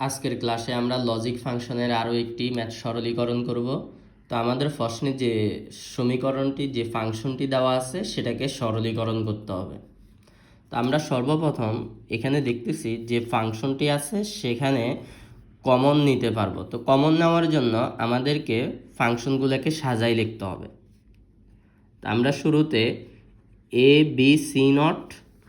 আজকের ক্লাসে আমরা লজিক ফাংশনের আরও একটি ম্যাথ সরলীকরণ করব। তো আমাদের প্রশ্নে যে সমীকরণটি, যে ফাংশনটি দেওয়া আছে, সেটাকে সরলীকরণ করতে হবে। তো আমরা সর্বপ্রথম এখানে দেখতেছি যে ফাংশনটি আছে, সেখানে কমন নিতে পারব। তো কমন নেওয়ার জন্য আমাদেরকে ফাংশনগুলোকে সাজাই লিখতে হবে। তা আমরা শুরুতে এ বি সি নট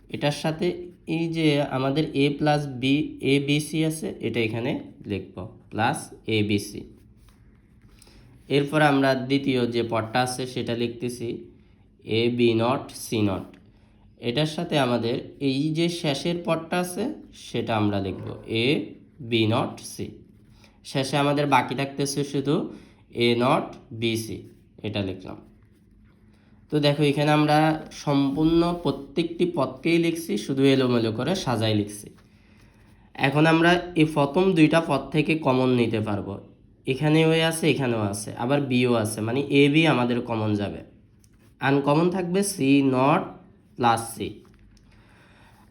এটার সাথে এই যে আমাদের A plus B A B C আছে, এটা এখানে লিখব। প্লাস এ বি সি এরপর আমরা দ্বিতীয় যে পদটা আছে, সেটা লিখতেছি। A B not C not এটার সাথে আমাদের এই যে শেষের পদটা আছে, সেটা আমরা লিখব। এ বি নট সি শেষে আমাদের বাকি থাকতেছে শুধু এ নট বি সি এটা লিখলাম। তো দেখো, এখানে আমরা সম্পূর্ণ প্রত্যেকটি পদকেই লিখছি, শুধু এলোমেলো করে সাজাই লিখছি। এখন আমরা এই প্রথম দুইটা পদ থেকে কমন নিতে পারব। এখানেও আছে এখানেও আছে, আবার বিও আছে মানে এ, বি আমাদের কমন যাবে। আনকমন থাকবে সি নট প্লাস সি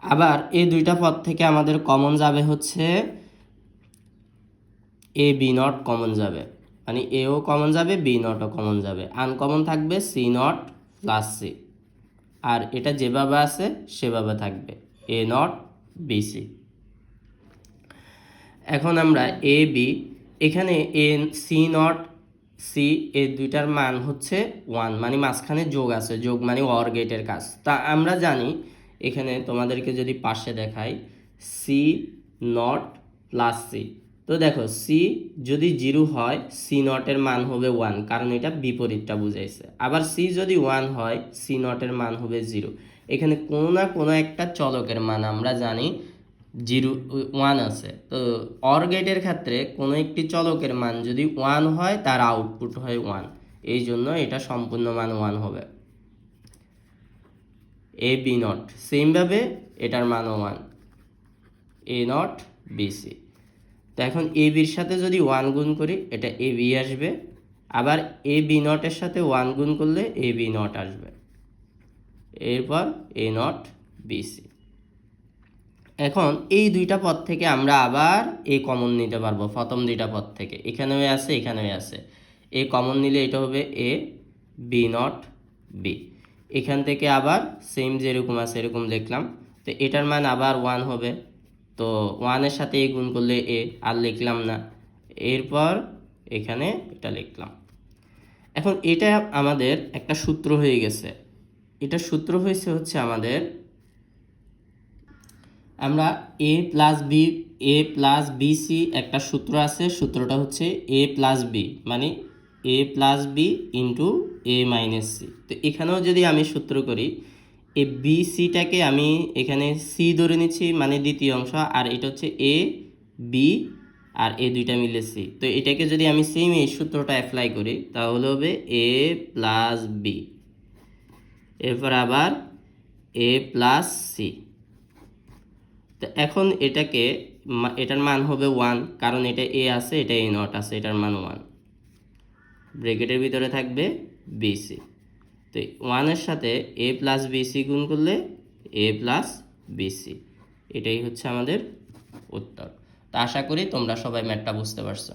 আবার এই দুইটা পদ থেকে আমাদের কমন যাবে হচ্ছে এ, বি নট কমন যাবে। মানে এও কমন যাবে, বি নটও কমন যাবে। আনকমন থাকবে সি নট প্লাস সি আর এটা যেভাবে আছে, সেভাবে থাকবে। এ নট বি সি এখন আমরা এ বি এখানে A C not C A দুইটার মান হচ্ছে ওয়ান মানে মাঝখানে যোগ আছে। যোগ মানে অর গেটের কাজ। তা আমরা জানি, এখানে তোমাদেরকে যদি পাশে দেখাই সি নট প্লাস সি তো দেখো সি যদি জিরো হয় সি নটের মান হবে ওয়ান কারণ এটা বিপরীতটা বুঝাইছে। আবার সি যদি ওয়ান হয় সি নটের মান হবে জিরো এখানে কোনো না কোনো একটা চলকের মান আমরা জানি জিরো ওয়ান আছে। তো অর গেটের ক্ষেত্রে কোনো একটি চলকের মান যদি ওয়ান হয়, তার আউটপুট হয় ওয়ান এই জন্য এটা সম্পূর্ণ মান ওয়ান হবে। এ বি নট সেমভাবে এটার মানও ওয়ান এ নট বিসি তো এখন এ বির সাথে যদি ওয়ান গুণ করি, এটা এ বি আসবে। আবার এ বি নটের সাথে ওয়ান গুণ করলে এ বি নট আসবে। এরপর এ নট বিসি এখন এই দুইটা পদ থেকে আমরা আবার এ কমন নিতে পারব, প্রথম দুইটা পদ থেকে। এখানেও আছে এখানেও আছে। এ কমন নিলে এটা হবে এ বি নট বি এখান থেকে আবার সেম যেরকম আছে, এরকম দেখলাম। তো এটার মান আবার ওয়ান হবে। তো ওয়ানের সাথে এ গুণ করলে এ, আর লিখলাম না। এরপর এখানে এটা লিখলাম। এখন এটা আমাদের একটা সূত্র হয়ে গেছে। এটা সূত্র হয়েছে হচ্ছে আমাদের, আমরা A plus B, A plus B C একটা সূত্র আছে, সূত্রটা হচ্ছে এ প্লাস বি মানে A plus B into A minus C. তো এখানেও যদি আমি সূত্র করি এ বি সিটাকে আমি এখানে সি ধরে নিচ্ছি মানে দ্বিতীয় অংশ, আর এটা হচ্ছে এ বি আর এ দুইটা মিলে সি তো এটাকে যদি আমি সেম এই সূত্রটা অ্যাপ্লাই করি, তাহলে হবে এ প্লাস বি এরপর আবার এ প্লাস সি তো এখন এটাকে এটার মান হবে ওয়ান কারণ এটা এ আছে, এটা এ নট আছে, এটার মান ওয়ান ব্রেকেটের ভিতরে থাকবে বিসি তো ওয়ানের সাথে এ প্লাস বিসি গুণ করলে এ প্লাস বিসি। এটাই হচ্ছে আমাদের উত্তর। তো আশা করি তোমরা সবাই ম্যাটটা বুঝতে পারছ।